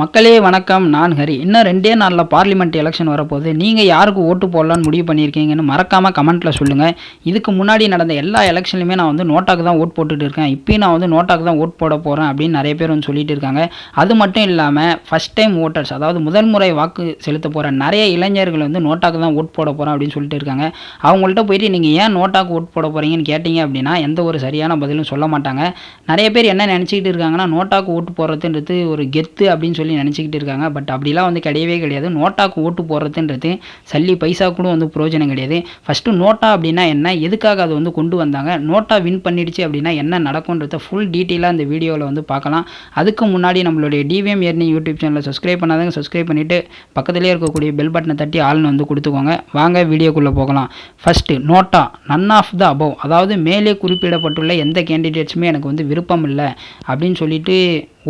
மக்களே வணக்கம். நான் ஹரி. இன்னும் ரெண்டே நாளில் பார்லிமெண்ட் எலெக்ஷன் வரப்போகுது. நீங்கள் யாருக்கு ஓட்டு போடலான்னு முடிவு பண்ணியிருக்கீங்கன்னு மறக்காமல் கமெண்ட்டில் சொல்லுங்கள் இதுக்கு முன்னாடி நடந்த எல்லா எலெக்ஷன்லையுமே நான் வந்து நோட்டாக்கு தான் ஓட் போட்டுட்டு இருக்கேன். இப்பயும் நான் வந்து நோட்டாக்கு தான் ஓட் போட போகிறேன் அப்படின்னு நிறைய பேர் வந்து சொல்லிட்டு இருக்காங்க. அது மட்டும் இல்லாமல் ஃபஸ்ட் டைம் ஓட்டர்ஸ் அதாவது முதல் முறை வாக்கு செலுத்த போகிற நிறைய இளைஞர்கள் வந்து நோட்டாக்கு தான் ஓட் போட போகிறேன் அப்படின்னு சொல்லிட்டு இருக்காங்க. அவங்கள்ட்ட போயிட்டு நீங்கள் ஏன் நோட்டாக்கு ஓட் போட போகிறீங்கன்னு கேட்டிங்க அப்படின்னா எந்த ஒரு சரியான பதிலும் சொல்ல மாட்டாங்க. நிறைய பேர் என்ன நினச்சிக்கிட்டு இருக்காங்கன்னா நோட்டாக்கு ஓட்டு போடுறதுன்றது ஒரு கெத்து அப்படின்னு சொல்லி நினச்சிக்கிட்டு இருக்காங்க. பட் அப்படிலாம் வந்து கிடையவே கிடையாது. நோட்டாக்கு ஓட்டு போடுறதுன்றது சல்லி பைசா கூட வந்து பிரயோஜனம் கிடையாது. ஃபஸ்ட்டு நோட்டா அப்படின்னா என்ன? எதுக்காக அது வந்து கொண்டு வந்தாங்க? நோட்டா வின் பண்ணிடுச்சு அப்படின்னா என்ன நடக்கும்ன்றத ஃபுல் டீட்டெயிலாக இந்த வீடியோவில் வந்து பார்க்கலாம். அதுக்கு முன்னாடி நம்மளுடைய டிவிஎம் ஏர்னி யூடியூப் சேனலை சப்ஸ்கிரைப் பண்ணாதவங்க சப்ஸ்கிரைப் பண்ணிவிட்டு பக்கத்துலேயே இருக்கக்கூடிய பெல் பட்டனை தட்டி ஆள்னு வந்து கொடுத்துக்கோங்க. வாங்க வீடியோக்குள்ளே போகலாம். First NOTA none of the above அதாவது மேலே குறிப்பிடப்பட்டுள்ள எந்த கேண்டிடேட்ஸுமே எனக்கு வந்து விருப்பம் இல்லை அப்படின்னு சொல்லிட்டு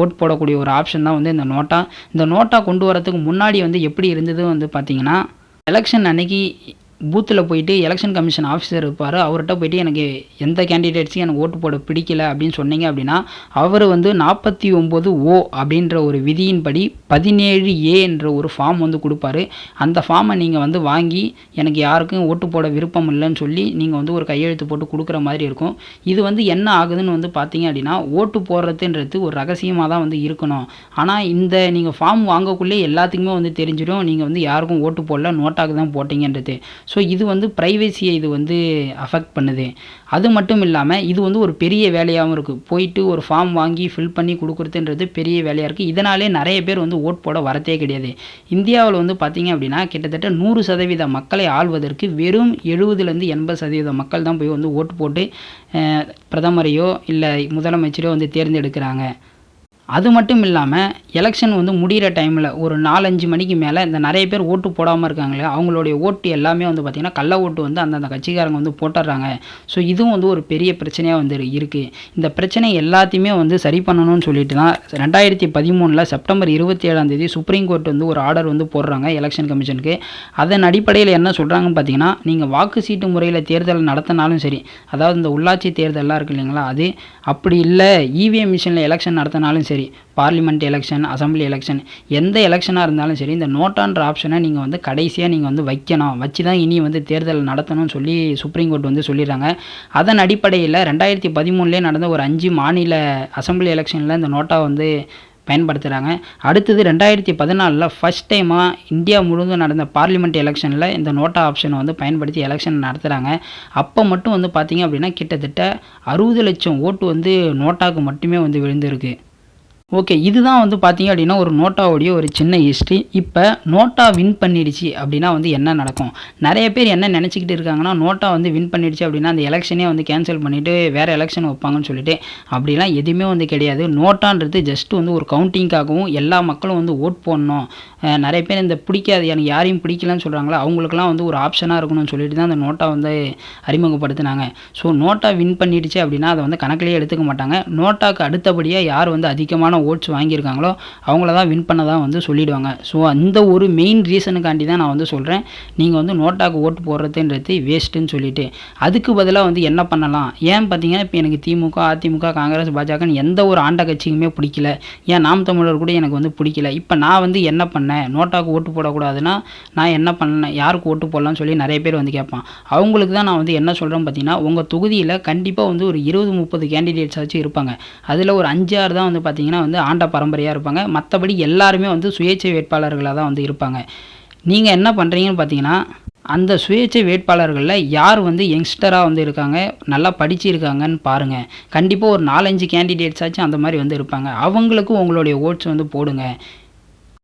ஓட் போடக்கூடிய ஒரு ஆப்ஷன் தான் வந்து இந்த நோட்டா. இந்த நோட்டா கொண்டு வரதுக்கு முன்னாடி வந்து எப்படி இருந்தது வந்து பார்த்தீங்கன்னா எலெக்ஷன் அன்னைக்கு பூத்தில் போயிட்டு எலெக்ஷன் கமிஷன் ஆஃபீஸர் இருப்பார். அவர்கிட்ட போயிட்டு எனக்கு எந்த கேண்டிடேட்ஸையும் எனக்கு ஓட்டு போட பிடிக்கல அப்படின்னு சொன்னீங்க அப்படின்னா அவர் வந்து நாற்பத்தி ஒம்பது ஓ அப்படின்ற ஒரு விதியின்படி பதினேழு ஏ என்ற ஒரு ஃபார்ம் வந்து கொடுப்பாரு. அந்த ஃபார்மை நீங்கள் வந்து வாங்கி எனக்கு யாருக்கும் ஓட்டு போட விருப்பம் இல்லைன்னு சொல்லி நீங்கள் வந்து ஒரு கையெழுத்து போட்டு கொடுக்குற மாதிரி இருக்கும். இது வந்து என்ன ஆகுதுன்னு வந்து பார்த்தீங்க அப்படின்னா ஓட்டு போடுறதுன்றது ஒரு ரகசியமாக தான் வந்து இருக்கணும். ஆனால் இந்த நீங்கள் ஃபார்ம் வாங்கக்குள்ளே எல்லாத்துக்குமே வந்து தெரிஞ்சிடும். நீங்கள் வந்து யாருக்கும் ஓட்டு போடல நோட்டாக்கு தான் போட்டிங்கன்றது. ஸோ இது வந்து ப்ரைவேசியை இது வந்து அஃபெக்ட் பண்ணுது. அது மட்டும் இல்லாமல் இது வந்து ஒரு பெரிய வேலையாகவும் இருக்குது போயிட்டு ஒரு ஃபார்ம் வாங்கி ஃபில் பண்ணி கொடுக்குறதுன்றது பெரிய வேலையாக இருக்குது இதனாலே நிறைய பேர் வந்து ஓட் போட வரத்தே கிடையாது. இந்தியாவில் வந்து பார்த்திங்க அப்படின்னா கிட்டத்தட்ட நூறு சதவீத மக்களை ஆள்வதற்கு வெறும் எழுபதுலேருந்து எண்பது சதவீத மக்கள் தான் போய் வந்து ஓட்டு போட்டு பிரதமரையோ இல்லை முதலமைச்சரையோ வந்து தேர்ந்தெடுக்கிறாங்க. அது மட்டும் இல்லாமல் எலெக்ஷன் வந்து முடிகிற டைமில் ஒரு நாலஞ்சு மணிக்கு மேலே இந்த நிறைய பேர் ஓட்டு போடாமல் இருக்காங்களே அவங்களுடைய ஓட்டு எல்லாமே வந்து பார்த்திங்கன்னா கள்ள ஓட்டு வந்து அந்தந்த கட்சிக்காரங்க வந்து போட்டுடுறாங்க ஸோ இதுவும் வந்து ஒரு பெரிய பிரச்சனையாக வந்து இருக்குது இந்த பிரச்சனை எல்லாத்தையுமே வந்து சரி பண்ணணும்னு சொல்லிட்டு தான் ரெண்டாயிரத்தி பதிமூணில் செப்டம்பர் இருபத்தி ஏழாம் தேதி சுப்ரீம் கோர்ட் வந்து ஒரு ஆர்டர் வந்து போடுறாங்க எலெக்ஷன் கமிஷனுக்கு அதன் அடிப்படையில் என்ன சொல்கிறாங்கன்னு பார்த்தீங்கன்னா நீங்கள் வாக்கு சீட்டு முறையில் தேர்தல் நடத்தினாலும் சரி அதாவது இந்த உள்ளாட்சி தேர்தலெலாம் இருக்கு இல்லைங்களா அது அப்படி இல்லை இவிஎம் மிஷினில் எலெக்ஷன் நடத்தினாலும் சரி சரி பார்லிமெண்ட் எலெக்ஷன் அசம்பிளி எலெக்ஷன் எந்த எலெக்ஷனாக இருந்தாலும் சரி இந்த நோட்டான்ற ஆப்ஷனை நீங்கள் வந்து கடைசியாக நீங்கள் வந்து வைக்கணும். வச்சு தான் இனி வந்து தேர்தல் நடத்தணும்னு சொல்லி சுப்ரீம் கோர்ட் வந்து சொல்லிடுறாங்க. அதன் அடிப்படையில் ரெண்டாயிரத்தி பதிமூணுலேயே நடந்த ஒரு அஞ்சு மாநில அசம்பிளி எலெக்ஷனில் இந்த நோட்டா வந்து பயன்படுத்துகிறாங்க அடுத்தது ரெண்டாயிரத்தி பதினாலில் ஃபஸ்ட் டைமாக இந்தியா முழுவதும் நடந்த பார்லிமெண்ட் எலெக்ஷனில் இந்த நோட்டா ஆப்ஷனை வந்து பயன்படுத்தி எலெக்ஷன் நடத்துகிறாங்க அப்போ மட்டும் வந்து பார்த்திங்க அப்படின்னா கிட்டத்தட்ட அறுபது லட்சம் ஓட்டு வந்து நோட்டாக்கு மட்டுமே வந்து விழுந்திருக்கு. ஓகே இதுதான் வந்து பார்த்தீங்க அப்படின்னா ஒரு நோட்டாவுடைய ஒரு சின்ன ஹிஸ்ட்ரி இப்போ நோட்டா வின் பண்ணிடுச்சு அப்படின்னா வந்து என்ன நடக்கும்? நிறைய பேர் என்ன நினச்சிக்கிட்டு இருக்காங்கன்னா நோட்டா வந்து வின் பண்ணிடுச்சு அப்படின்னா அந்த எலெக்ஷனே வந்து கேன்சல் பண்ணிவிட்டு வேறு எலெக்ஷன் வைப்பாங்கன்னு சொல்லிட்டு அப்படிலாம் எதுவுமே வந்து கிடையாது. நோட்டான்றது ஜஸ்ட் வந்து ஒரு கவுண்டிங்காகவும் எல்லா மக்களும் வந்து ஓட் போடணும். நிறைய பேர் இந்த பிடிக்காது எனக்கு யாரையும் பிடிக்கலன்னு சொல்கிறாங்களோ அவங்களுக்குலாம் வந்து ஒரு ஆப்ஷனாக இருக்கணும்னு சொல்லிட்டு தான் அந்த நோட்டா வந்து அறிமுகப்படுத்தினாங்க. ஸோ நோட்டா வின் பண்ணிடுச்சு அப்படின்னா அதை வந்து கணக்கிலேயே எடுத்துக்க மாட்டாங்க. நோட்டாக்கு அடுத்தபடியாக யார் வந்து அதிகமான ஓட்ஸ் வாங்கியிருக்காங்களோ அவங்கள தான் வின் பண்ணதான் வந்து சொல்லிவிடுவாங்க ஸோ அந்த ஒரு மெயின் ரீசனுக்காண்டி தான் நான் வந்து சொல்கிறேன் நீங்கள் வந்து நோட்டாக்கு ஓட்டு போடுறதுன்றது வேஸ்ட்டுன்னு சொல்லிட்டு. அதுக்கு பதிலாக வந்து என்ன பண்ணலாம்? ஏன் பார்த்தீங்கன்னா இப்போ எனக்கு திமுக அதிமுக காங்கிரஸ் பாஜகன்னு எந்த ஒரு ஆண்ட கட்சிக்குமே பிடிக்கல. ஏன் நாம் தமிழர் கூட எனக்கு வந்து பிடிக்கல. இப்போ நான் வந்து என்ன பண்ணேன்? நோட்டாக்கு ஓட்டு போடக்கூடாதுன்னா நான் என்ன பண்ணேன்? யாருக்கு ஓட்டு போடலாம்னு சொல்லி நிறைய பேர் வந்து கேட்பான். அவங்களுக்கு தான் நான் வந்து என்ன சொல்கிறேன் பார்த்தீங்கன்னா உங்கள் தொகுதியில் கண்டிப்பாக வந்து ஒரு இருபது முப்பது கேண்டிடேட்ஸ் வச்சு இருப்பாங்க. அதில் ஒரு அஞ்சாறு தான் வந்து பார்த்தீங்கன்னா வந்து ஆண்ட பரம்பரையாக இருப்பாங்க. மற்றபடி எல்லாருமே வந்து சுயேட்சை வேட்பாளர்களாக தான் வந்து இருப்பாங்க. நீங்கள் என்ன பண்ணுறீங்கன்னு பார்த்தீங்கன்னா அந்த சுயேட்சை வேட்பாளர்களில் யார் வந்து யங்ஸ்டராக வந்து இருக்காங்க நல்லா படிச்சிருக்காங்கன்னு பாருங்கள் கண்டிப்பாக ஒரு நாலஞ்சு கேண்டிடேட்ஸாச்சும் அந்த மாதிரி வந்து இருப்பாங்க. அவங்களுக்கும் உங்களுடைய ஓட்ஸ் வந்து போடுங்க.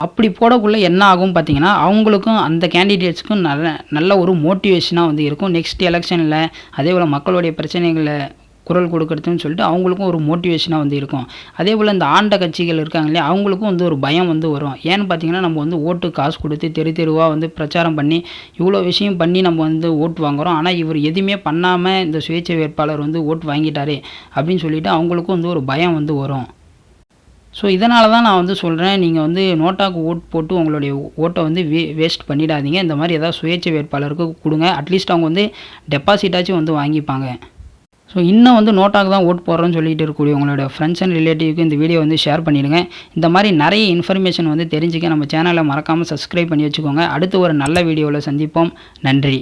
அப்படி போடக்குள்ளே என்ன ஆகும் பார்த்தீங்கன்னா அவங்களுக்கும் அந்த கேண்டிடேட்ஸ்க்கும் நல்ல நல்ல ஒரு மோட்டிவேஷனாக வந்து இருக்கும். நெக்ஸ்ட் எலெக்ஷனில் அதே போல் மக்களுடைய பிரச்சனைகளை குரல் கொடுக்கறதுன்னு சொல்லிட்டு அவங்களுக்கும் ஒரு மோட்டிவேஷனாக வந்து இருக்கும். அதே போல் இந்த ஆண்ட கட்சிகள் இருக்காங்க இல்லையா அவங்களுக்கும் வந்து ஒரு பயம் வந்து வரும். ஏன்னு பார்த்தீங்கன்னா நம்ம வந்து ஓட்டு காசு கொடுத்து தெரு தெருவாக வந்து பிரச்சாரம் பண்ணி இவ்வளோ விஷயம் பண்ணி நம்ம வந்து ஓட்டு வாங்குறோம். ஆனால் இவர் எதுவுமே பண்ணாமல் இந்த சுயேட்சை வேட்பாளர் வந்து ஓட்டு வாங்கிட்டாரே அப்படின்னு சொல்லிட்டு அவங்களுக்கும் வந்து ஒரு பயம் வந்து வரும். ஸோ இதனால தான் நான் வந்து சொல்கிறேன் நீங்கள் வந்து நோட்டாக்கு ஓட் போட்டு உங்களுடைய ஓட்டை வந்து வே வேஸ்ட் பண்ணிடாதீங்க. இந்த மாதிரி ஏதாவது சுயேட்சை வேட்பாளருக்கு கொடுங்க. அட்லீஸ்ட் அவங்க வந்து டெபாசிட்டாச்சும் வந்து வாங்கிப்பாங்க. ஸோ இன்னும் வந்து நோட்டாக்கு தான் ஓட் போடுறோன்னு சொல்லிட்டு இருக்கக்கூடிய உங்களோட ஃப்ரெண்ட்ஸ் அண்ட் ரிலேட்டிவ்க்கு இந்த வீடியோ வந்து ஷேர் பண்ணிடுங்க. இந்த மாதிரி நிறைய இன்ஃபர்மேஷன் வந்து தெரிஞ்சுக்க நம்ம சேனலை மறக்காமல் சப்ஸ்கிரைப் பண்ணி வச்சுக்கோங்க. அடுத்து ஒரு நல்ல வீடியோவில் சந்திப்போம். நன்றி.